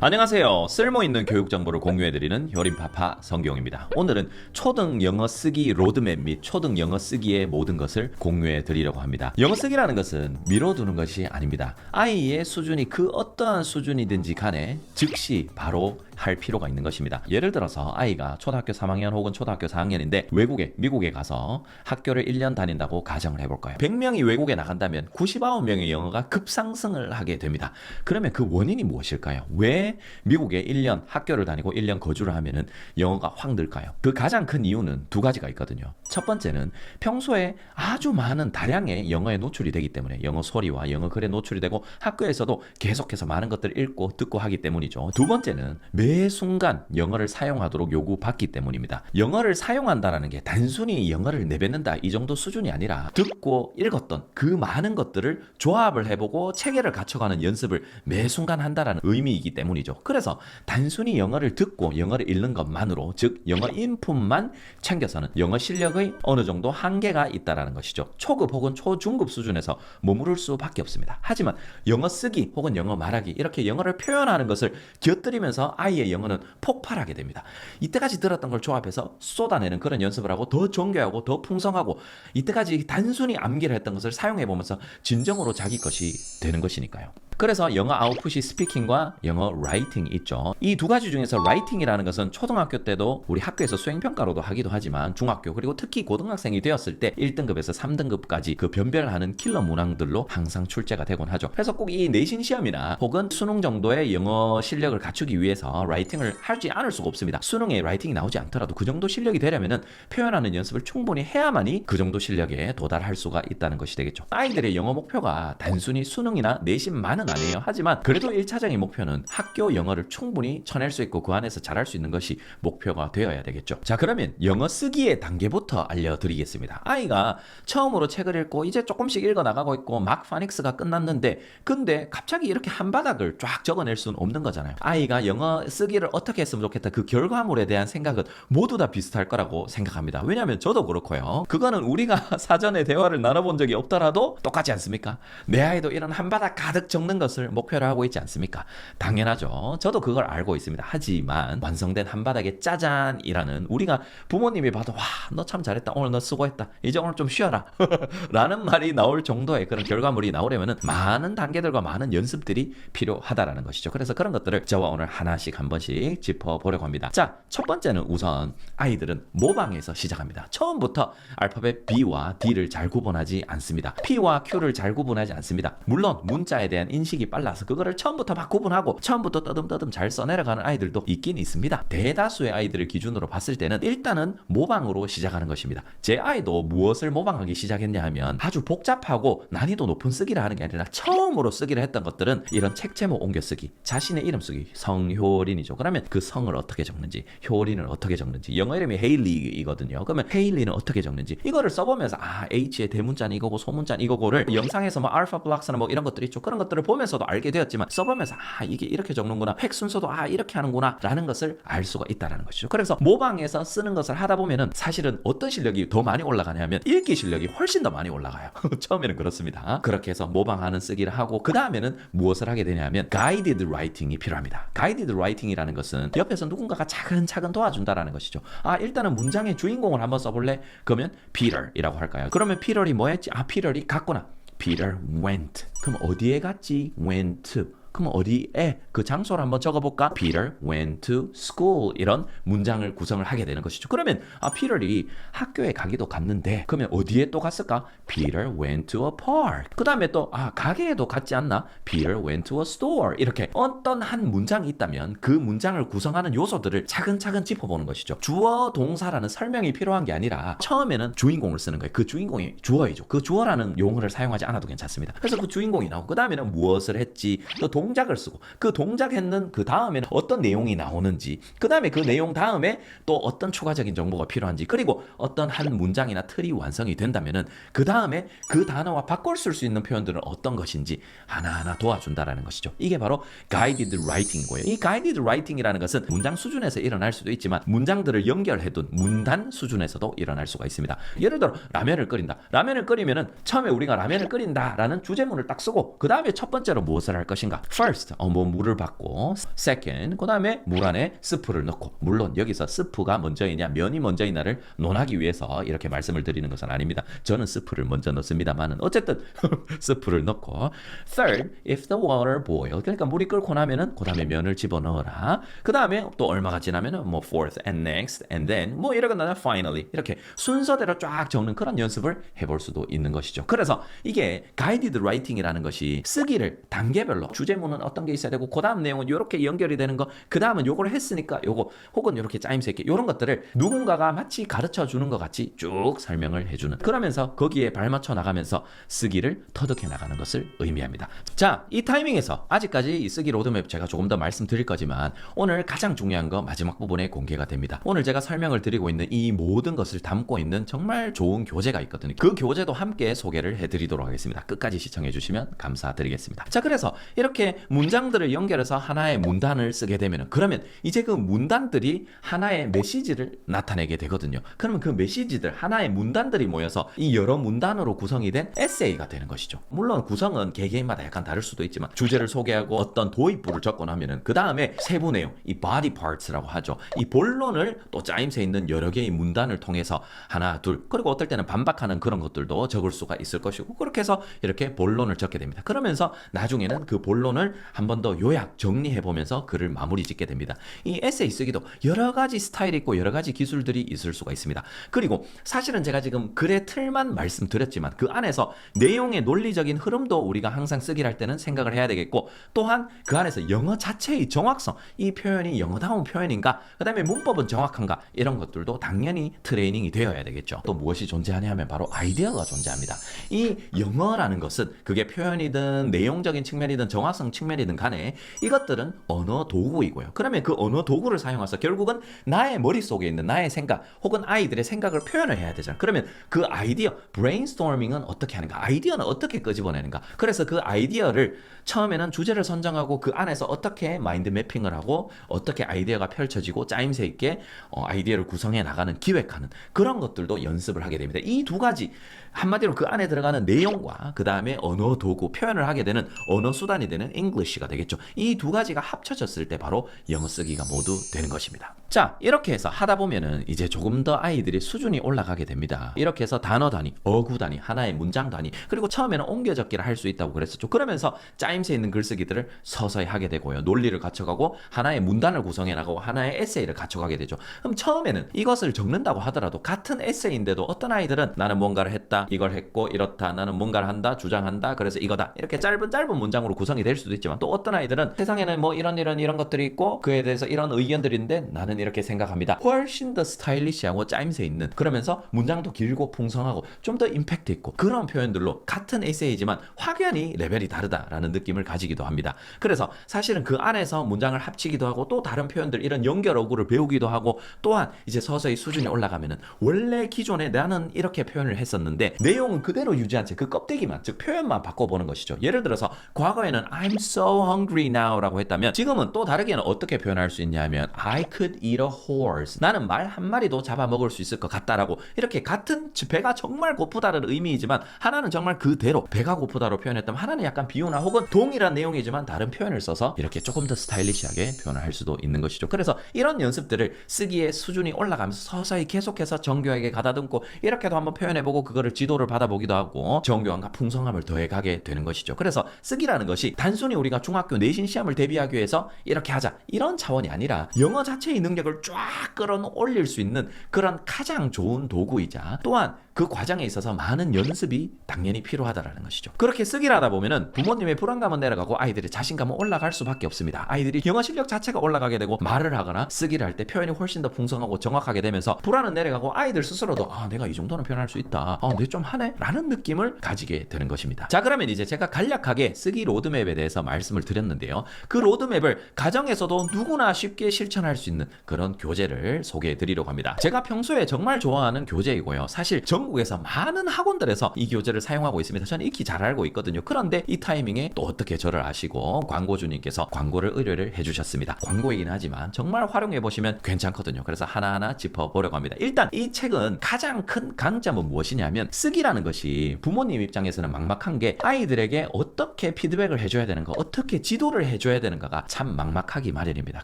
안녕하세요. 쓸모있는 교육 정보를 공유해드리는 효림파파 성경입니다. 오늘은 초등 영어 쓰기 로드맵 및 초등 영어 쓰기의 모든 것을 공유해드리려고 합니다. 영어 쓰기라는 것은 미뤄두는 것이 아닙니다. 아이의 수준이 그 어떠한 수준이든지 간에 즉시 바로 할 필요가 있는 것입니다. 예를 들어서 아이가 초등학교 3학년 혹은 초등학교 4학년인데 외국에 미국에 가서 학교를 1년 다닌다고 가정을 해볼까요? 100명이 외국에 나간다면 99명의 영어가 급상승을 하게 됩니다. 그러면 그 원인이 무엇일까요? 왜 미국에 1년 학교를 다니고 1년 거주를 하면은 영어가 확 늘까요? 그 가장 큰 이유는 두 가지가 있거든요. 첫 번째는 평소에 아주 많은 다량의 영어에 노출이 되기 때문에 영어 소리와 영어 글에 노출이 되고 학교에서도 계속해서 많은 것들을 읽고 듣고 하기 때문이죠. 두 번째는 매 순간 영어를 사용하도록 요구받기 때문입니다. 영어를 사용한다라는 게 단순히 영어를 내뱉는다 이 정도 수준이 아니라 듣고 읽었던 그 많은 것들을 조합을 해보고 체계를 갖춰가는 연습을 매 순간 한다라는 의미이기 때문이죠. 그래서 단순히 영어를 듣고 영어를 읽는 것만으로 즉 영어 인풋만 챙겨서는 영어 실력의 어느 정도 한계가 있다라는 것이죠. 초급 혹은 초중급 수준에서 머무를 수밖에 없습니다. 하지만 영어 쓰기 혹은 영어 말하기 이렇게 영어를 표현하는 것을 곁들이면서 아이 의 영어는 폭발하게 됩니다. 이때까지 들었던 걸 조합해서 쏟아내는 그런 연습을 하고 더 정교하고 더 풍성하고 이때까지 단순히 암기를 했던 것을 사용해 보면서 진정으로 자기 것이 되는 것이니까요. 그래서 영어 아웃풋이 스피킹과 영어 라이팅이 있죠. 이 두 가지 중에서 라이팅이라는 것은 초등학교 때도 우리 학교에서 수행평가로도 하기도 하지만 중학교 그리고 특히 고등학생이 되었을 때 1등급에서 3등급까지 그 변별하는 킬러 문항들로 항상 출제가 되곤 하죠. 그래서 꼭 이 내신 시험이나 혹은 수능 정도의 영어 실력을 갖추기 위해서 라이팅을 하지 않을 수가 없습니다. 수능에 라이팅이 나오지 않더라도 그 정도 실력이 되려면은 표현하는 연습을 충분히 해야만이 그 정도 실력에 도달할 수가 있다는 것이 되겠죠. 아이들의 영어 목표가 단순히 수능이나 내신만은 아니에요. 하지만 그래도 1차적인 목표는 학교 영어를 충분히 쳐낼 수 있고 그 안에서 잘할 수 있는 것이 목표가 되어야 되겠죠. 자, 그러면 영어 쓰기의 단계부터 알려드리겠습니다. 아이가 처음으로 책을 읽고 이제 조금씩 읽어 나가고 있고 막 파닉스가 끝났는데 근데 갑자기 이렇게 한 바닥을 쫙 적어낼 수는 없는 거잖아요. 아이가 영어 쓰기를 어떻게 했으면 좋겠다 그 결과물에 대한 생각은 모두 다 비슷할 거라고 생각합니다. 왜냐하면 저도 그렇고요. 그거는 우리가 사전에 대화를 나눠본 적이 없더라도 똑같지 않습니까? 내 아이도 이런 한 바닥 가득 적는 것을 목표로 하고 있지 않습니까? 당연하죠. 저도 그걸 알고 있습니다. 하지만 완성된 한 바닥의 짜잔이라는 우리가 부모님이 봐도 와 너 참 잘했다 오늘 너 수고했다 이제 오늘 좀 쉬어라 라는 말이 나올 정도의 그런 결과물이 나오려면은 많은 단계들과 많은 연습들이 필요하다라는 것이죠. 그래서 그런 것들을 저와 오늘 하나씩 한 번씩 짚어보려고 합니다. 자, 첫 번째는 우선 아이들은 모방에서 시작합니다. 처음부터 알파벳 B와 D를 잘 구분하지 않습니다. P와 Q를 잘 구분하지 않습니다. 물론 문자에 대한 인식 이 빨라서 그거를 처음부터 막 구분하고 처음부터 떠듬떠듬 잘 써내려가는 아이들도 있긴 있습니다. 대다수의 아이들을 기준으로 봤을 때는 일단은 모방으로 시작하는 것입니다. 제 아이도 무엇을 모방하기 시작했냐 하면 아주 복잡하고 난이도 높은 쓰기를 하는 게 아니라 처음으로 쓰기를 했던 것들은 이런 책 제목 옮겨 쓰기, 자신의 이름 쓰기, 성효린이죠. 그러면 그 성을 어떻게 적는지, 효린을 어떻게 적는지, 영어 이름이 헤일리이거든요. 그러면 헤일리는 어떻게 적는지 이거를 써보면서 아 H의 대문자는 이거고 소문자는 이거고를 영상에서 뭐 알파 블락스나 뭐 이런 것들이 있죠. 그런 것들을 보면 서도 알게 되었지만 써보면서 아 이게 이렇게 적는구나, 획 순서도 아 이렇게 하는구나 라는 것을 알 수가 있다라는 것이죠. 그래서 모방에서 쓰는 것을 하다 보면은 사실은 어떤 실력이 더 많이 올라가냐면 읽기 실력이 훨씬 더 많이 올라가요. 처음에는 그렇습니다. 그렇게 해서 모방하는 쓰기를 하고 그 다음에는 무엇을 하게 되냐면 guided writing이 필요합니다. guided writing이라는 것은 옆에서 누군가가 차근차근 도와준다라는 것이죠. 아 일단은 문장의 주인공을 한번 써볼래? 그러면 Peter이라고 할까요? 그러면 Peter이 뭐했지? 아 Peter이 갔구나. Peter went. 그럼 어디에 갔지? went. 그럼 어디에 그 장소를 한번 적어볼까? Peter went to school 이런 문장을 구성을 하게 되는 것이죠. 그러면 아 피터이 학교에 가기도 갔는데 그러면 어디에 또 갔을까? Peter went to a park. 그 다음에 또 아 가게에도 갔지 않나? Peter went to a store 이렇게 어떤 한 문장이 있다면 그 문장을 구성하는 요소들을 차근차근 짚어보는 것이죠. 주어 동사라는 설명이 필요한 게 아니라 처음에는 주인공을 쓰는 거예요. 그 주인공이 주어이죠. 그 주어라는 용어를 사용하지 않아도 괜찮습니다. 그래서 그 주인공이 나오고 그 다음에는 무엇을 했지 또 동 작을 쓰고 그 동작 했는 그 다음에는 어떤 내용이 나오는지 그 다음에 그 내용 다음에 또 어떤 추가적인 정보가 필요한지 그리고 어떤 한 문장이나 틀이 완성이 된다면은 그 다음에 그 단어와 바꿔 쓸 수 있는 표현들은 어떤 것인지 하나하나 도와준다라는 것이죠. 이게 바로 guided writing이고요. 이 guided writing이라는 것은 문장 수준에서 일어날 수도 있지만 문장들을 연결해둔 문단 수준에서도 일어날 수가 있습니다. 예를 들어 라면을 끓인다. 라면을 끓이면은 처음에 우리가 라면을 끓인다라는 주제문을 딱 쓰고 그 다음에 첫 번째로 무엇을 할 것인가 first 어, 뭐 물을 받고 second 그 다음에 물 안에 스프를 넣고 물론 여기서 스프가 먼저이냐 면이 먼저이냐를 논하기 위해서 이렇게 말씀을 드리는 것은 아닙니다. 저는 스프를 먼저 넣습니다만은 어쨌든 스프를 넣고 third if the water boil 그러니까 물이 끓고 나면은 그 다음에 면을 집어 넣어라. 그 다음에 또 얼마가 지나면은 뭐 fourth and next and then 뭐 이러고 나면 finally 이렇게 순서대로 쫙 적는 그런 연습을 해볼 수도 있는 것이죠. 그래서 이게 guided writing이라는 것이 쓰기를 단계별로 주제 문은 어떤 게 있어야 되고 그 다음 내용은 이렇게 연결이 되는 거 그 다음은 요걸 했으니까 요거 혹은 이렇게 짜임새 있게 이런 것들을 누군가가 마치 가르쳐 주는 것 같이 쭉 설명을 해주는 그러면서 거기에 발맞춰 나가면서 쓰기를 터득해 나가는 것을 의미합니다. 자, 이 타이밍에서 아직까지 이 쓰기 로드맵 제가 조금 더 말씀드릴 거지만 오늘 가장 중요한 거 마지막 부분에 공개가 됩니다. 오늘 제가 설명을 드리고 있는 이 모든 것을 담고 있는 정말 좋은 교재가 있거든요. 그 교재도 함께 소개를 해드리도록 하겠습니다. 끝까지 시청해 주시면 감사드리겠습니다. 자, 그래서 이렇게 문장들을 연결해서 하나의 문단을 쓰게 되면 그러면 이제 그 문단들이 하나의 메시지를 나타내게 되거든요. 그러면 그 메시지들 하나의 문단들이 모여서 이 여러 문단으로 구성이 된 에세이가 되는 것이죠. 물론 구성은 개개인마다 약간 다를 수도 있지만 주제를 소개하고 어떤 도입부를 적고 나면은 그 다음에 세부 내용, 이 body parts라고 하죠. 이 본론을 또 짜임새 있는 여러 개의 문단을 통해서 하나, 둘, 그리고 어떨 때는 반박하는 그런 것들도 적을 수가 있을 것이고 그렇게 해서 이렇게 본론을 적게 됩니다. 그러면서 나중에는 그 본론을 한 번 더 요약 정리해 보면서 글을 마무리 짓게 됩니다. 이 에세이 쓰기도 여러 가지 스타일이 있고 여러 가지 기술들이 있을 수가 있습니다. 그리고 사실은 제가 지금 글의 틀만 말씀드렸지만 그 안에서 내용의 논리적인 흐름도 우리가 항상 쓰기를 할 때는 생각을 해야 되겠고 또한 그 안에서 영어 자체의 정확성, 이 표현이 영어다운 표현인가, 그 다음에 문법은 정확한가 이런 것들도 당연히 트레이닝이 되어야 되겠죠. 또 무엇이 존재하냐 하면 바로 아이디어가 존재합니다. 이 영어라는 것은 그게 표현이든 내용적인 측면이든 정확성 측면이든 간에 이것들은 언어 도구이고요. 그러면 그 언어 도구를 사용해서 결국은 나의 머릿속에 있는 나의 생각 혹은 아이들의 생각을 표현을 해야 되잖아. 그러면 그 아이디어 브레인스토밍은 어떻게 하는가? 아이디어는 어떻게 끄집어내는가? 그래서 그 아이디어를 처음에는 주제를 선정하고 그 안에서 어떻게 마인드 매핑을 하고 어떻게 아이디어가 펼쳐지고 짜임새 있게 어, 아이디어를 구성해 나가는 기획하는 그런 것들도 연습을 하게 됩니다. 이 두 가지 한마디로 그 안에 들어가는 내용과 그 다음에 언어 도구 표현을 하게 되는 언어 수단이 되는 English가 되겠죠. 이 두 가지가 합쳐졌을 때 바로 영어 쓰기가 모두 되는 것입니다. 자 이렇게 해서 하다 보면은 이제 조금 더 아이들이 수준이 올라가게 됩니다. 이렇게 해서 단어 단위, 어구 단위, 하나의 문장 단위 그리고 처음에는 옮겨 적기를 할 수 있다고 그랬었죠. 그러면서 짜임새 있는 글쓰기들을 서서히 하게 되고요. 논리를 갖춰가고 하나의 문단을 구성해 나가고 하나의 에세이를 갖춰가게 되죠. 그럼 처음에는 이것을 적는다고 하더라도 같은 에세이인데도 어떤 아이들은 나는 뭔가를 했다, 이걸 했고 이렇다, 나는 뭔가를 한다, 주장한다, 그래서 이거다 이렇게 짧은 짧은 문장으로 구성이 될 수도 있지만 또 어떤 아이들은 세상에는 뭐 이런 이런 이런 것들이 있고 그에 대해서 이런 의견들인데 나는 이렇게 생각합니다. 훨씬 더 스타일리시하고 짜임새 있는 그러면서 문장도 길고 풍성하고 좀 더 임팩트 있고 그런 표현들로 같은 에세이지만 확연히 레벨이 다르다라는 느낌을 가지기도 합니다. 그래서 사실은 그 안에서 문장을 합치기도 하고 또 다른 표현들 이런 연결 어구를 배우기도 하고 또한 이제 서서히 수준이 올라가면은 원래 기존에 나는 이렇게 표현을 했었는데 내용은 그대로 유지한 채 그 껍데기만 즉 표현만 바꿔보는 것이죠. 예를 들어서 과거에는 I'm so hungry now라고 했다면 지금은 또 다르게는 어떻게 표현할 수 있냐면 I could eat a horse 나는 말 한 마리도 잡아먹을 수 있을 것 같다라고 이렇게 같은 배가 정말 고프다는 의미이지만 하나는 정말 그대로 배가 고프다로 표현했다면 하나는 약간 비유나 혹은 동일한 내용이지만 다른 표현을 써서 이렇게 조금 더 스타일리시하게 표현을 할 수도 있는 것이죠. 그래서 이런 연습들을 쓰기의 수준이 올라가면서 서서히 계속해서 정교하게 가다듬고 이렇게도 한번 표현해보고 그거를 지도를 받아보기도 하고 정교함과 풍성함을 더해가게 되는 것이죠. 그래서 쓰기라는 것이 단순히 우리가 중학교 내신 시험을 대비하기 위해서 이렇게 하자 이런 차원이 아니라 영어 자체의 능력을 쫙 끌어올릴 수 있는 그런 가장 좋은 도구이자 또한 그 과정에 있어서 많은 연습이 당연히 필요하다라는 것이죠. 그렇게 쓰기를 하다 보면은 부모님의 불안감은 내려가고 아이들의 자신감은 올라갈 수밖에 없습니다. 아이들이 영어 실력 자체가 올라가게 되고 말을 하거나 쓰기를 할 때 표현이 훨씬 더 풍성하고 정확하게 되면서 불안은 내려가고 아이들 스스로도 아 내가 이 정도는 표현할 수 있다. 아, 내좀 하네. 라는 느낌을 가지게 되는 것입니다. 자 그러면 이제 제가 간략하게 쓰기 로드맵에 대해서 말씀을 드렸는데요. 그 로드맵을 가정에서도 누구나 쉽게 실천할 수 있는 그런 교재를 소개해 드리려고 합니다. 제가 평소에 정말 좋아하는 교재이고요. 사실 정 전국에서 많은 학원들에서 이 교재를 사용하고 있습니다. 저는 익히 잘 알고 있거든요. 그런데 이 타이밍에 또 어떻게 저를 아시고 광고주님께서 광고를 의뢰를 해주셨습니다. 광고이긴 하지만 정말 활용해 보시면 괜찮거든요. 그래서 하나하나 짚어보려고 합니다. 일단 이 책은 가장 큰 강점은 무엇이냐면 쓰기라는 것이 부모님 입장에서는 막막한 게 아이들에게 어떻게 피드백을 해줘야 되는가, 어떻게 지도를 해줘야 되는가가 참 막막하기 마련입니다.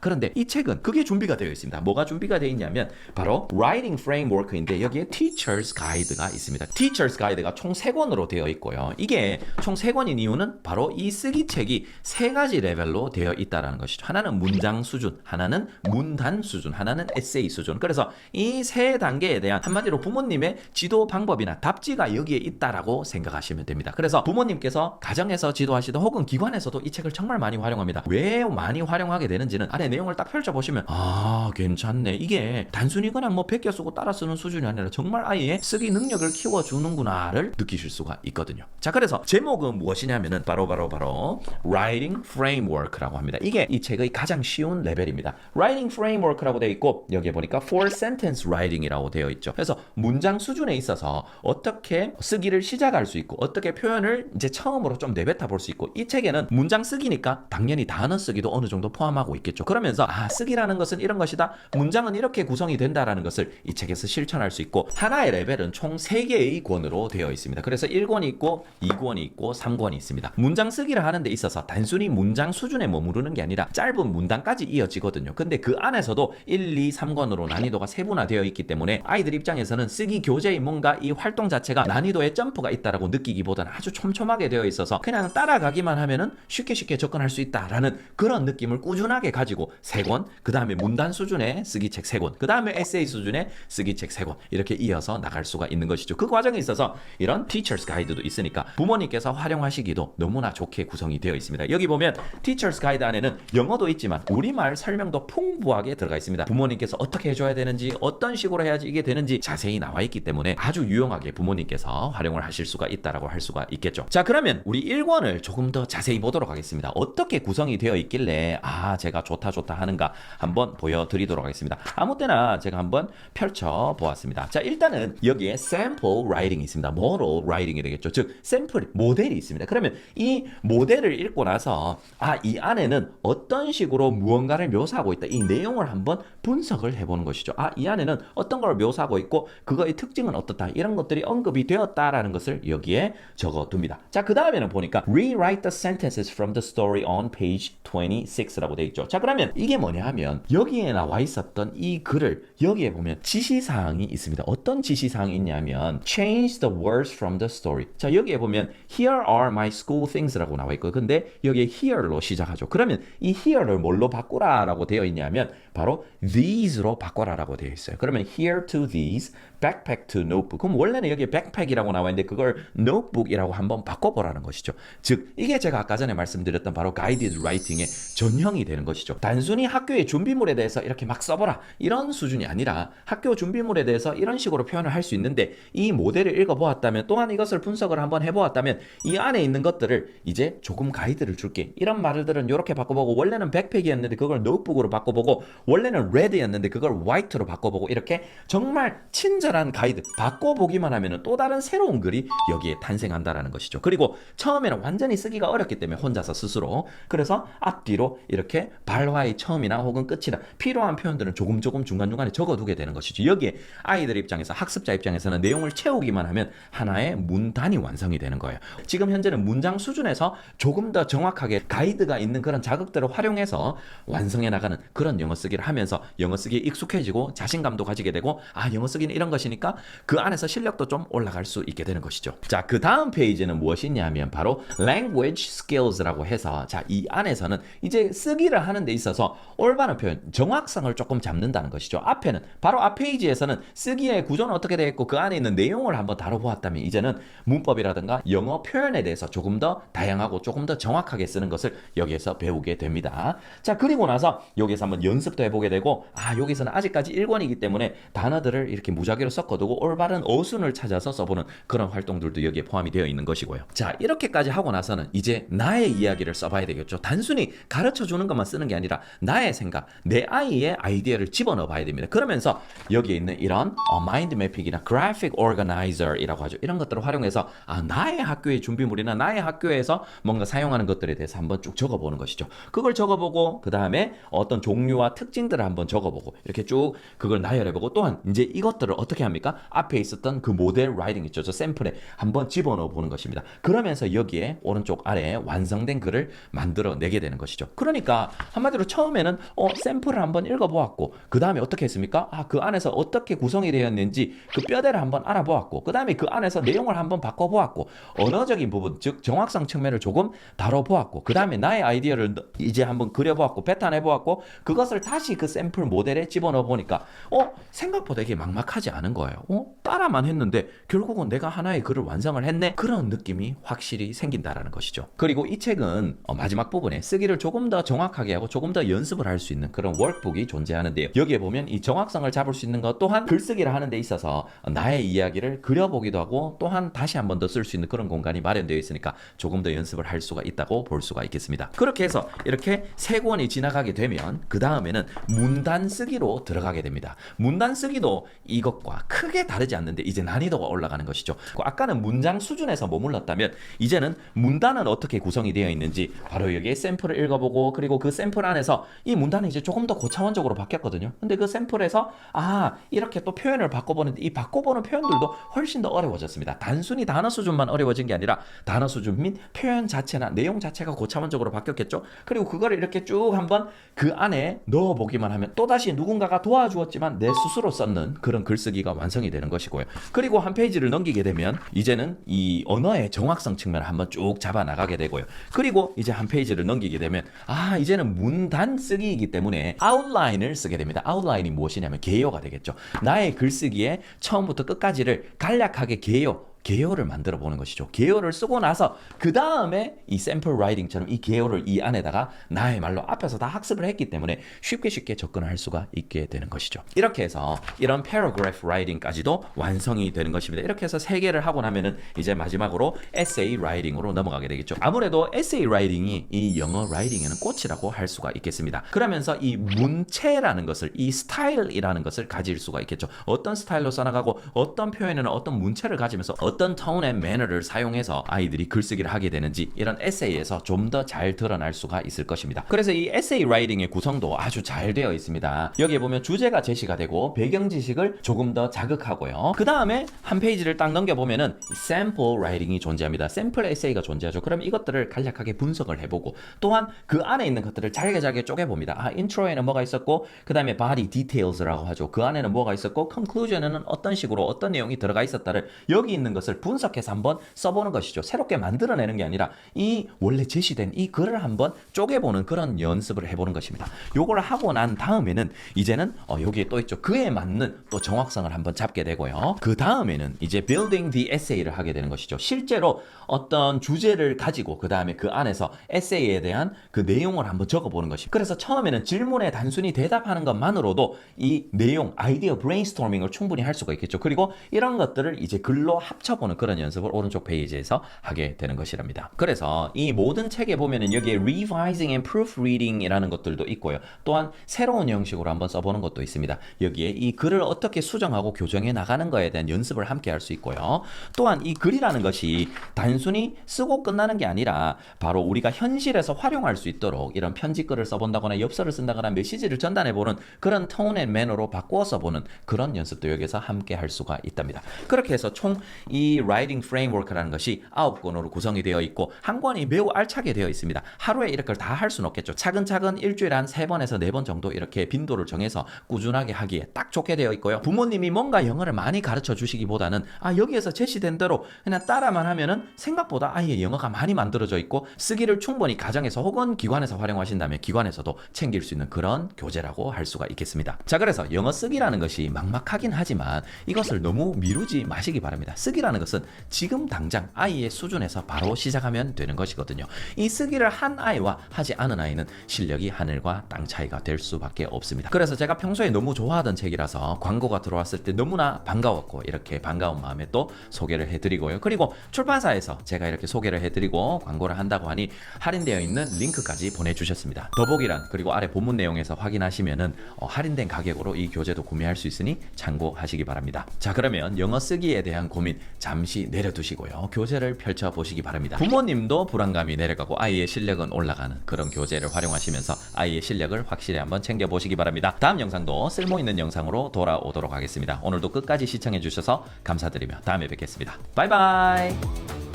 그런데 이 책은 그게 준비가 되어 있습니다. 뭐가 준비가 되어 있냐면 바로 Writing Framework인데 여기에 Teacher's Guide 가 있습니다. Teacher's Guide가 총 3권으로 되어 있고요. 이게 총 3권인 이유는 바로 이 쓰기 책이 세 가지 레벨로 되어 있다라는 것이죠. 하나는 문장 수준, 하나는 문단 수준, 하나는 에세이 수준. 그래서 이 세 단계에 대한 한마디로 부모님의 지도 방법이나 답지가 여기에 있다라고 생각하시면 됩니다. 그래서 부모님께서 가정에서 지도하시던 혹은 기관에서도 이 책을 정말 많이 활용합니다. 왜 많이 활용하게 되는지는 아래 내용을 딱 펼쳐보시면 아 괜찮네. 이게 단순히 그냥 뭐 베껴 쓰고 따라 쓰는 수준이 아니라 정말 아이의 쓰기 능 력을 키워주는구나를 느끼실 수가 있거든요. 자 그래서 제목은 무엇이냐면은 바로 바로 바로 Writing Framework라고 합니다. 이게 이 책의 가장 쉬운 레벨입니다. Writing Framework라고 되어 있고 여기에 보니까 Four Sentence Writing이라고 되어 있죠. 그래서 문장 수준에 있어서 어떻게 쓰기를 시작할 수 있고 어떻게 표현을 이제 처음으로 좀 내뱉어 볼 수 있고 이 책에는 문장 쓰기니까 당연히 단어 쓰기도 어느 정도 포함하고 있겠죠. 그러면서 아 쓰기라는 것은 이런 것이다. 문장은 이렇게 구성이 된다라는 것을 이 책에서 실천할 수 있고 하나의 레벨은 총 3개의 권으로 되어 있습니다. 그래서 1권이 있고 2권이 있고 3권이 있습니다. 문장 쓰기를 하는 데 있어서 단순히 문장 수준에 머무르는 게 아니라 짧은 문단까지 이어지거든요. 근데 그 안에서도 1, 2, 3권으로 난이도가 세분화되어 있기 때문에 아이들 입장에서는 쓰기 교재의 뭔가 이 활동 자체가 난이도에 점프가 있다라고 느끼기보다는 아주 촘촘하게 되어 있어서 그냥 따라가기만 하면은 쉽게 쉽게 접근할 수 있다라는 그런 느낌을 꾸준하게 가지고 세 권, 그 다음에 문단 수준의 쓰기 책세 권, 그 다음에 에세이 수준의 쓰기 책세권 이렇게 이어서 나갈 수가 있는 것이죠. 그 과정에 있어서 이런 티처스 가이드도 있으니까 부모님께서 활용하시기도 너무나 좋게 구성이 되어 있습니다. 여기 보면 티처스 가이드 안에는 영어도 있지만 우리말 설명도 풍부하게 들어가 있습니다. 부모님께서 어떻게 해줘야 되는지 어떤 식으로 해야지 이게 되는지 자세히 나와 있기 때문에 아주 유용하게 부모님께서 활용을 하실 수가 있다라고 할 수가 있겠죠. 자 그러면 우리 1권을 조금 더 자세히 보도록 하겠습니다. 어떻게 구성이 되어 있길래 아 제가 좋다 좋다 하는가 한번 보여드리도록 하겠습니다. 아무 때나 제가 한번 펼쳐 보았습니다. 자 일단은 여기에 sample writing이 있습니다. model writing이 되겠죠. 즉 샘플 모델이 있습니다. 그러면 이 모델을 읽고 나서 아 이 안에는 어떤 식으로 무언가를 묘사하고 있다. 이 내용을 한번 분석을 해보는 것이죠. 아 이 안에는 어떤 걸 묘사하고 있고 그거의 특징은 어떻다. 이런 것들이 언급이 되었다라는 것을 여기에 적어둡니다. 자 그 다음에는 보니까 rewrite the sentences from the story on page 26라고 되어 있죠. 자 그러면 이게 뭐냐 하면 여기에 나와 있었던 이 글을 여기에 보면 지시사항이 있습니다. 어떤 지시사항이 있냐 면 change the words from the story. 자 여기에 보면 here are my school things라고 나와 있고 근데 여기에 here로 시작하죠. 그러면 이 here를 뭘로 바꾸라라고 되어 있냐면 바로 these로 바꿔라라고 되어 있어요. 그러면 here to these, backpack to notebook. 그럼 원래는 여기 backpack이라고 나와 있는데 그걸 notebook이라고 한번 바꿔보라는 것이죠. 즉 이게 제가 아까 전에 말씀드렸던 바로 guided writing의 전형이 되는 것이죠. 단순히 학교의 준비물에 대해서 이렇게 막 써보라 이런 수준이 아니라 학교 준비물에 대해서 이런 식으로 표현을 할 수 있는데 이 모델을 읽어보았다면 또한 이것을 분석을 한번 해보았다면 이 안에 있는 것들을 이제 조금 가이드를 줄게. 이런 말들은 이렇게 바꿔보고 원래는 백팩이었는데 그걸 노트북으로 바꿔보고 원래는 레드였는데 그걸 화이트로 바꿔보고 이렇게 정말 친절한 가이드 바꿔보기만 하면 또 다른 새로운 글이 여기에 탄생한다라는 것이죠. 그리고 처음에는 완전히 쓰기가 어렵기 때문에 혼자서 스스로 그래서 앞뒤로 이렇게 발화의 처음이나 혹은 끝이나 필요한 표현들은 조금 조금 중간중간에 적어두게 되는 것이죠. 여기에 아이들 입장에서 학습자 입장에서는 내용을 채우기만 하면 하나의 문단이 완성이 되는 거예요. 지금 현재는 문장 수준에서 조금 더 정확하게 가이드가 있는 그런 자극들을 활용해서 완성해 나가는 그런 영어 쓰기 를 하면서 영어 쓰기에 익숙해지고 자신감도 가지게 되고 아 영어 쓰기는 이런 것이니까 그 안에서 실력도 좀 올라갈 수 있게 되는 것이죠. 자, 그 다음 페이지는 무엇이냐면 바로 language skills라고 해서 자, 이 안에서는 이제 쓰기를 하는 데 있어서 올바른 표현, 정확성을 조금 잡는다는 것이죠. 앞에는 바로 앞 페이지에서는 쓰기의 구조는 어떻게 되어 있고 그 안에 있는 내용을 한번 다뤄보았다면 이제는 문법이라든가 영어 표현에 대해서 조금 더 다양하고 조금 더 정확하게 쓰는 것을 여기에서 배우게 됩니다. 자, 그리고 나서 여기서 한번 연습도 해보게 되고 아, 여기서는 아직까지 1권이기 때문에 단어들을 이렇게 무작위로 섞어두고 올바른 어순을 찾아서 써보는 그런 활동들도 여기에 포함이 되어 있는 것이고요. 자, 이렇게까지 하고 나서는 이제 나의 이야기를 써봐야 되겠죠. 단순히 가르쳐 주는 것만 쓰는 게 아니라 나의 생각, 내 아이의 아이디어를 집어넣어 봐야 됩니다. 그러면서 여기에 있는 이런 어, 마인드 그래프 graphic organizer이라고 하죠. 이런 것들을 활용해서 아, 나의 학교의 준비물이나 나의 학교에서 뭔가 사용하는 것들에 대해서 한번 쭉 적어보는 것이죠. 그걸 적어보고 그 다음에 어떤 종류와 특징 들을 한번 적어보고 이렇게 쭉 그걸 나열해보고 또한 이제 이것들을 어떻게 합니까? 앞에 있었던 그 모델 라이팅 있죠. 저 샘플에 한번 집어넣어 보는 것입니다. 그러면서 여기에 오른쪽 아래에 완성된 글을 만들어 내게 되는 것이죠. 그러니까 한마디로 처음에는 어, 샘플을 한번 읽어보았고 그 다음에 어떻게 했습니까? 아, 그 안에서 어떻게 구성이 되었는지 그 뼈대를 한번 알아보았고 그 다음에 그 안에서 내용을 한번 바꿔보았고 언어적인 부분 즉 정확성 측면을 조금 다뤄보았고 그 다음에 나의 아이디어를 너- 이제 한번 그려보았고 배탄해보았고 그것을 다시 그 샘플 모델에 집어넣어 보니까 어 생각보다 이게 막막하지 않은 거예요. 어 따라만 했는데 결국은 내가 하나의 글을 완성을 했네 그런 느낌이 확실히 생긴다라는 것이죠. 그리고 이 책은 어, 마지막 부분에 쓰기를 조금 더 정확하게 하고 조금 더 연습을 할 수 있는 그런 워크북이 존재하는데요. 여기에 보면 이 정확성을 잡을 수 있는 것 또한 글쓰기를 하는 데 있어서 나의 이야기를 그려보기도 하고 또한 다시 한 번 더 쓸 수 있는 그런 공간이 마련되어 있으니까 조금 더 연습을 할 수가 있다고 볼 수가 있겠습니다. 그렇게 해서 이렇게 세 권이 지나가게 되면 그 다음에는 문단 쓰기로 들어가게 됩니다. 문단 쓰기도 이것과 크게 다르지 않는데 이제 난이도가 올라가는 것이죠. 그 아까는 문장 수준에서 머물렀다면 이제는 문단은 어떻게 구성이 되어 있는지 바로 여기에 샘플을 읽어보고 그리고 그 샘플 안에서 이 문단이 이제 조금 더 고차원적으로 바뀌었거든요. 근데 그 샘플에서 아 이렇게 또 표현을 바꿔보는데 이 바꿔보는 표현들도 훨씬 더 어려워졌습니다. 단순히 단어 수준만 어려워진 게 아니라 단어 수준 및 표현 자체나 내용 자체가 고차원적으로 바뀌었겠죠. 그리고 그거를 이렇게 쭉 한번 그 안에 넣어 보기만 하면 또다시 누군가가 도와주었지만 내 스스로 썼는 그런 글쓰기가 완성이 되는 것이고요. 그리고 한 페이지를 넘기게 되면 이제는 이 언어의 정확성 측면을 한번 쭉 잡아 나가게 되고요. 그리고 이제 한 페이지를 넘기게 되면 아 이제는 문단 쓰기이기 때문에 아웃라인을 쓰게 됩니다. 아웃라인이 무엇이냐면 개요가 되겠죠. 나의 글쓰기에 처음부터 끝까지를 간략하게 개요 개요를 만들어 보는 것이죠. 개요를 쓰고 나서 그 다음에 이 샘플 라이팅처럼 이 개요를 이 안에다가 나의 말로 앞에서 다 학습을 했기 때문에 쉽게 쉽게 접근을 할 수가 있게 되는 것이죠. 이렇게 해서 이런 paragraph writing까지도 완성이 되는 것입니다. 이렇게 해서 세 개를 하고 나면은 이제 마지막으로 essay writing으로 넘어가게 되겠죠. 아무래도 essay writing이 이 영어 writing에는 꽃이라고 할 수가 있겠습니다. 그러면서 이 문체라는 것을 이 스타일이라는 것을 가질 수가 있겠죠. 어떤 스타일로 써나가고 어떤 표현에는 어떤 문체를 가지면서 tone and manner를 사용해서 아이들이 글쓰기를 하게 되는지 이런 에세이에서 좀 더 잘 드러날 수가 있을 것입니다. 그래서 이 에세이 라이팅의 구성도 아주 잘 되어 있습니다. 여기에 보면 주제가 제시가 되고 배경 지식을 조금 더 자극하고요. 그 다음에 한 페이지를 딱 넘겨보면은 샘플 라이팅이 존재합니다. 샘플 에세이가 존재하죠. 그럼 이것들을 간략하게 분석을 해보고 또한 그 안에 있는 것들을 잘게 잘게 쪼개봅니다. 아, 인트로에는 뭐가 있었고 그 다음에 body details라고 하죠. 그 안에는 뭐가 있었고 conclusion에는 어떤 식으로 어떤 내용이 들어가 있었다를 여기 있는 것을 분석해서 한번 써보는 것이죠. 새롭게 만들어내는 게 아니라 이 원래 제시된 이 글을 한번 쪼개보는 그런 연습을 해보는 것입니다. 요걸 하고 난 다음에는 이제는 어, 여기에 또 있죠. 그에 맞는 또 정확성을 한번 잡게 되고요. 그 다음에는 이제 building the essay를 하게 되는 것이죠. 실제로 어떤 주제를 가지고 그 다음에 그 안에서 에세이에 대한 그 내용을 한번 적어보는 것이. 그래서 처음에는 질문에 단순히 대답하는 것만으로도 이 내용 아이디어 브레인스토밍을 충분히 할 수가 있겠죠. 그리고 이런 것들을 이제 글로 합쳐 보는 그런 연습을 오른쪽 페이지에서 하게 되는 것이랍니다. 그래서 이 모든 책에 보면은 여기에 revising and proofreading이라는 것들도 있고요. 또한 새로운 형식으로 한번 써보는 것도 있습니다. 여기에 이 글을 어떻게 수정하고 교정해 나가는 거에 대한 연습을 함께 할 수 있고요. 또한 이 글이라는 것이 단순히 쓰고 끝나는 게 아니라 바로 우리가 현실에서 활용할 수 있도록 이런 편지글을 써본다거나 엽서를 쓴다거나 메시지를 전달해보는 그런 톤앤 매너로 바꾸어 써보는 그런 연습도 여기서 함께 할 수가 있답니다. 그렇게 해서 총이 라이팅 프레임워크라는 것이 아홉 권으로 구성이 되어 있고 한 권이 매우 알차게 되어 있습니다. 하루에 이렇게 다 할 수는 없겠죠. 차근차근 일주일에 한 세 번에서 네 번 정도 이렇게 빈도를 정해서 꾸준하게 하기에 딱 좋게 되어 있고요. 부모님이 뭔가 영어를 많이 가르쳐 주시기보다는 아 여기에서 제시된 대로 그냥 따라만 하면은 생각보다 아예 영어가 많이 만들어져 있고 쓰기를 충분히 가정에서 혹은 기관에서 활용하신다면 기관에서도 챙길 수 있는 그런 교재라고 할 수가 있겠습니다. 자 그래서 영어 쓰기라는 것이 막막하긴 하지만 이것을 너무 미루지 마시기 바랍니다. 쓰기를 쓰기라는 것은 지금 당장 아이의 수준에서 바로 시작하면 되는 것이거든요. 이 쓰기를 한 아이와 하지 않은 아이는 실력이 하늘과 땅 차이가 될 수밖에 없습니다. 그래서 제가 평소에 너무 좋아하던 책이라서 광고가 들어왔을 때 너무나 반가웠고 이렇게 반가운 마음에 또 소개를 해드리고요. 그리고 출판사에서 제가 이렇게 소개를 해드리고 광고를 한다고 하니 할인되어 있는 링크까지 보내주셨습니다. 더보기란 그리고 아래 본문 내용에서 확인하시면은 어, 할인된 가격으로 이 교재도 구매할 수 있으니 참고하시기 바랍니다. 자 그러면 영어 쓰기에 대한 고민 잠시 내려두시고요. 교재를 펼쳐 보시기 바랍니다. 부모님도 불안감이 내려가고 아이의 실력은 올라가는 그런 교재를 활용하시면서 아이의 실력을 확실히 한번 챙겨 보시기 바랍니다. 다음 영상도 쓸모 있는 영상으로 돌아오도록 하겠습니다. 오늘도 끝까지 시청해 주셔서 감사드리며 다음에 뵙겠습니다. 바이바이.